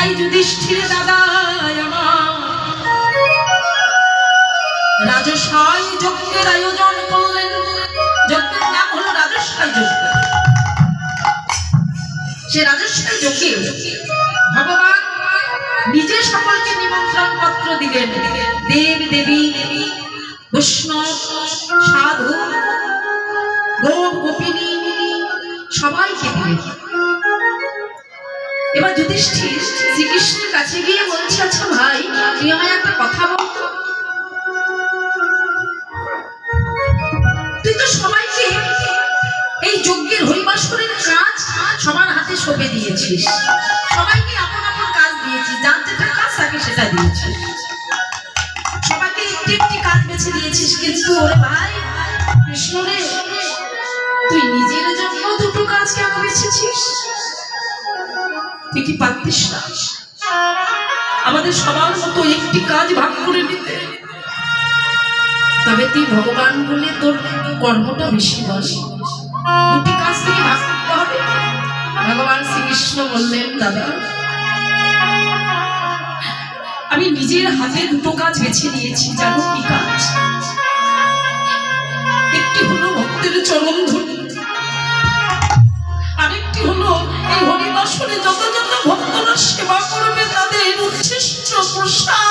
তাই যুধিষ্ঠির দাদা রাজসাই যজ্ঞের আয়োজন করলেন। যজ্ঞের নাম হলো রাজসাই যজ্ঞ। সে রাজসাই যজ্ঞে ভগবান নিজে সকলকে নিমন্ত্রণ পত্র দিলেন। দেব, দেবী, বৈষ্ণব, সাধু গোপ গোপিনী সবাইকে দিলেন। এবার যুধিষ্ঠির শ্রীকৃষ্ণের কাছে গিয়ে বলছে আচ্ছা ভাই, তুই আমায় একটা কথা বল। তুই তো সবাইকে এই যজ্ঞের কাজ সবার হাতে সঁপে দিয়েছিস। সবাইকে আপন আপন কাজ দিয়েছিস যার কাজ তাকে সেটা দিয়েছিস? সবাইকে একটি একটি কাজ বেছে দিয়েছিস, কিন্তু ওরে ভাই, কৃষ্ণ রে, তুই নিজের তুই কি না। আমাদের সবার মতো একটি কাজ ভাগ করে নিতে। তবে তুই ভগবান বলে তোর কর্মটা বেশি বস দুটি কাজ থেকে ভাগ করতে হবে। ভগবান শ্রীকৃষ্ণ বললেন, দাদা, আমি নিজের হাতে দুটো কাজ বেছে নিয়েছি, জানো কি কাজ? Stop!